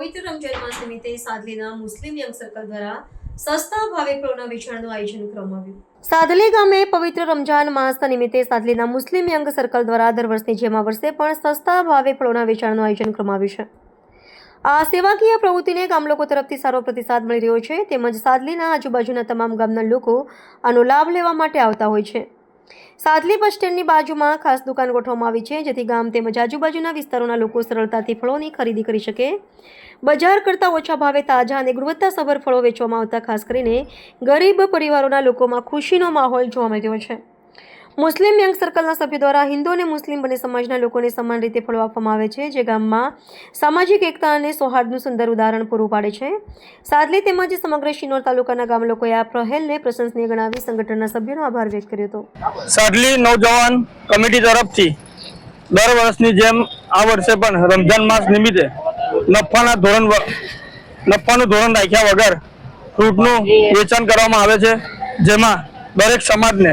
નિમિત્તે સાદલીના મુસ્લિમ young circle દ્વારા સસ્તા ભાવે પ્રોના વેચાણનું આયોજન કરવામાં આવ્યું. સાદલી ગામે પવિત્ર રમજાન માસ નિમિત્તે સાદલીના મુસ્લિમ યંગ સર્કલ દ્વારા દર વર્ષની જેમ આ વર્ષે પણ સસ્તા ભાવે ફળોના વેચાણનું આયોજન કરવામાં આવ્યું છે. આ સેવાકીય પ્રવૃત્તિને ગામ લોકો તરફથી સારો પ્રતિસાદ મળી રહ્યો છે. તેમજ સાદલીના આજુબાજુના તમામ ગામના લોકો આનો લાભ લેવા માટે આવતા હોય છે. સાદલી બસ સ્ટેન્ડની બાજુમાં ખાસ દુકાન ગોઠવવામાં આવી છે, જેથી ગામ તેમજ આજુબાજુના વિસ્તારોના લોકો સરળતાથી ફળોની ખરીદી કરી શકે. બજાર કરતાં ઓછા ભાવે તાજા અને ગુણવત્તાસભર ફળો વેચવામાં આવતા, ખાસ કરીને ગરીબ પરિવારોના લોકોમાં ખુશીનો માહોલ જોવા મળ્યો છે. મુસ્લિમ યંગ સર્કલના સભ્યો દ્વારા હિન્દુ અને મુસ્લિમ બંને સમાજના લોકોને સમાન રીતે ફળો આપવામાં આવે છે, જે ગામમાં સામાજિક એકતા અને સૌહાર્દનું સુંદર ઉદાહરણ પૂરું પાડે છે. સાદલી તેમજ સમગ્ર શિનોર તાલુકાના ગામ લોકોએ આ પહેલને પ્રશંસનીય ગણાવી સંગઠનના સભ્યોનો આભાર વ્યક્ત કર્યો હતો. સાદલી નવજવાન કમિટી તરફથી દર વર્ષની જેમ આ વર્ષે પણ રમઝાન માસ નિમિત્તે નફાના ધોરણ નફાનું ધોરણ રાખ્યા વગર ફ્રૂટનું વેચાણ કરવામાં આવે છે, જેમાં દરેક સમાજને